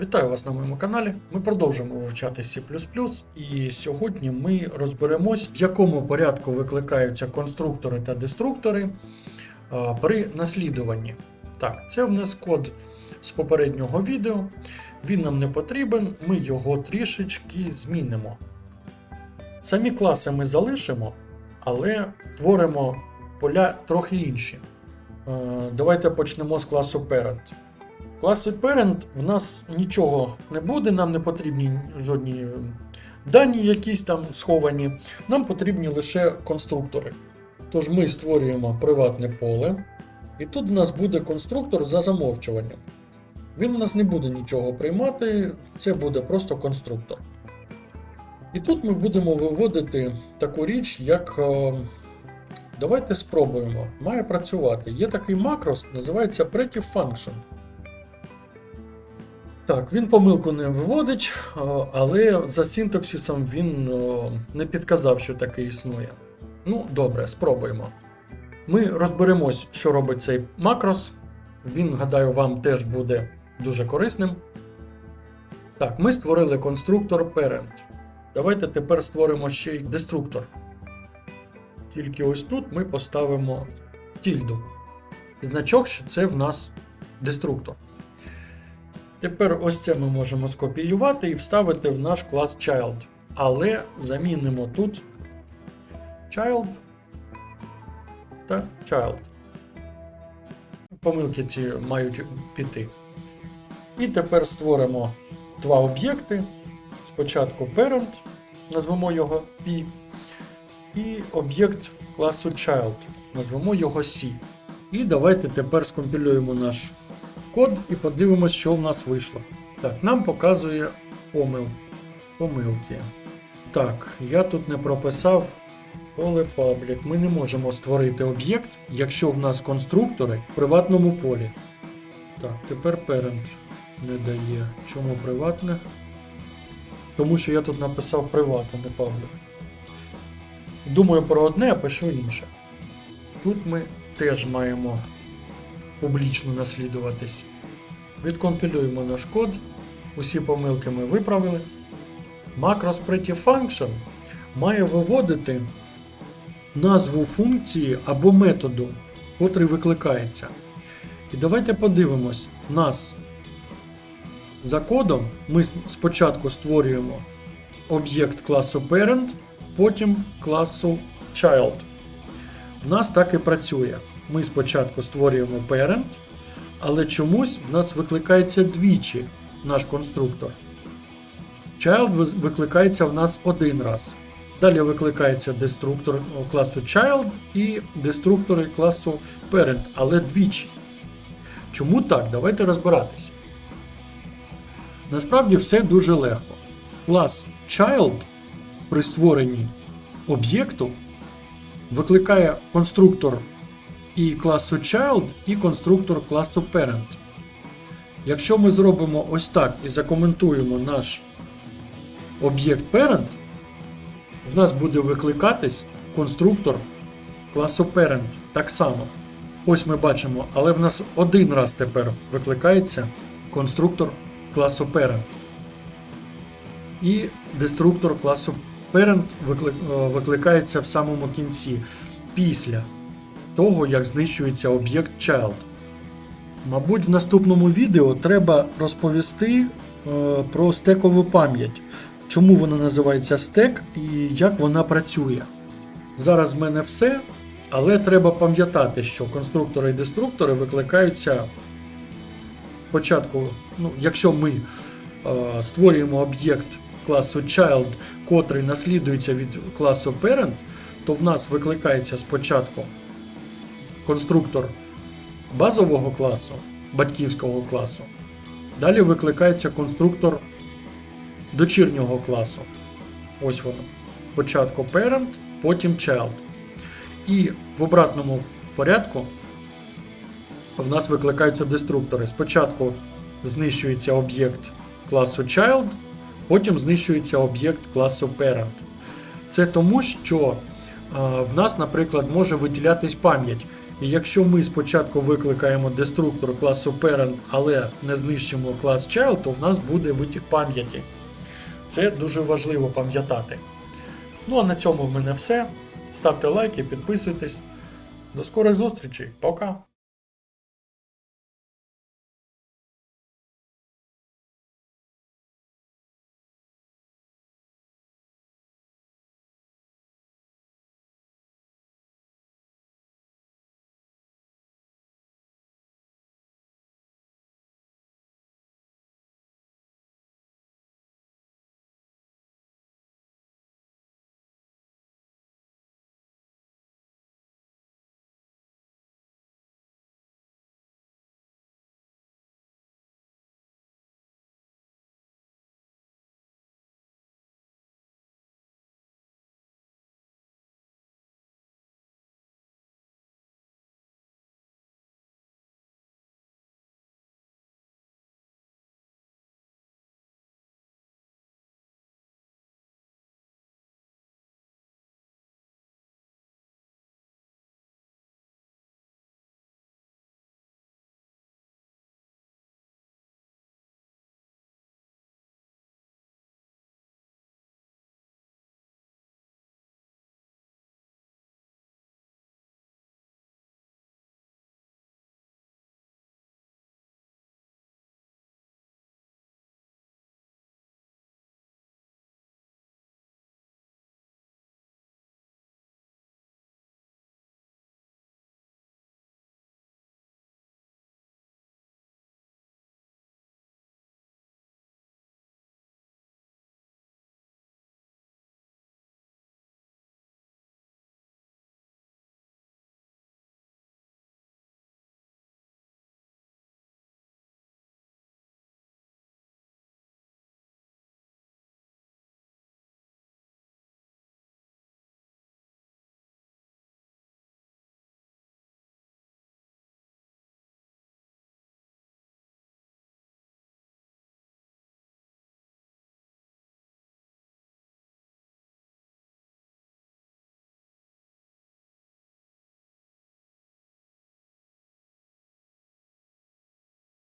Вітаю вас на моєму каналі. Ми продовжуємо вивчати C++, і сьогодні ми розберемось, в якому порядку викликаються конструктори та деструктори при наслідуванні. Так, це в нас код з попереднього відео. Він нам не потрібен, ми його трішечки змінимо. Самі класи ми залишимо, але творимо поля трохи інші. Давайте почнемо з класу Parent. Класі Parent в нас нічого не буде, нам не потрібні жодні е, дані якісь там сховані. Нам потрібні лише конструктори. Тож ми створюємо приватне поле, і тут в нас буде конструктор за замовчуванням. Він в нас не буде нічого приймати, це буде просто конструктор. І тут ми будемо виводити таку річ, як. е, Давайте спробуємо. Має працювати. Є такий макрос, називається Pretty Function. Так, він помилку не виводить, але за синтаксисом він не підказав, що таке існує. Ну, добре, спробуємо. Ми розберемось, що робить цей макрос. Він, гадаю, вам теж буде дуже корисним. Так, ми створили конструктор parent. Давайте тепер створимо ще й деструктор. Тільки ось тут ми поставимо тільду. Значок, що це в нас деструктор. Тепер ось це ми можемо скопіювати і вставити в наш клас child. Але замінимо тут child та child. Помилки ці мають піти. І тепер створимо два об'єкти. Спочатку parent, назвемо його P, і об'єкт класу child, назвемо його C. І давайте тепер скомпілюємо наш код і подивимось, що в нас вийшло. Так, нам показує помил... помилки. Так, я тут не прописав поле public. Ми не можемо створити об'єкт, якщо в нас конструктори в приватному полі. Так, тепер parent не дає. Чому приватне? Тому що я тут написав приватне, не public. Думаю про одне, а пишу інше. Тут ми теж маємо публічно наслідуватись. Відкомпілюємо наш код. Усі помилки ми виправили. Macros Pretty Function має виводити назву функції або методу, котрий викликається. І давайте подивимось, в нас за кодом ми спочатку створюємо об'єкт класу Parent, потім класу Child. В нас так і працює. Ми спочатку створюємо parent, але чомусь в нас викликається двічі наш конструктор. Child викликається в нас один раз. Далі викликається деструктор класу Child і деструктори класу Parent, але двічі. Чому так? Давайте розбиратися. Насправді все дуже легко. Клас Child при створенні об'єкту викликає конструктор і класу Child, і конструктор класу Parent. Якщо ми зробимо ось так і закоментуємо наш об'єкт Parent, в нас буде викликатись конструктор класу Parent так само. Ось ми бачимо, але в нас один раз тепер викликається конструктор класу Parent. І деструктор класу Parent е, викликається в самому кінці, після того, як знищується об'єкт Child. Мабуть, в наступному відео треба розповісти е, про стекову пам'ять, чому вона називається стек і як вона працює. Зараз в мене все, але треба пам'ятати, що конструктори і деструктори викликаються спочатку, ну, якщо ми е, створюємо об'єкт класу Child, котрий наслідується від класу Parent, то в нас викликається спочатку конструктор базового класу, батьківського класу. Далі викликається конструктор дочірнього класу. Ось воно. Спочатку parent, потім child. І в обратному порядку в нас викликаються деструктори. Спочатку знищується об'єкт класу child, потім знищується об'єкт класу parent. Це тому, що в нас, наприклад, може виділятись пам'ять. І якщо ми спочатку викликаємо деструктор класу parent, але не знищимо клас child, то в нас буде витік пам'яті. Це дуже важливо пам'ятати. Ну а на цьому в мене все. Ставте лайки, підписуйтесь. До скорих зустрічей. Пока!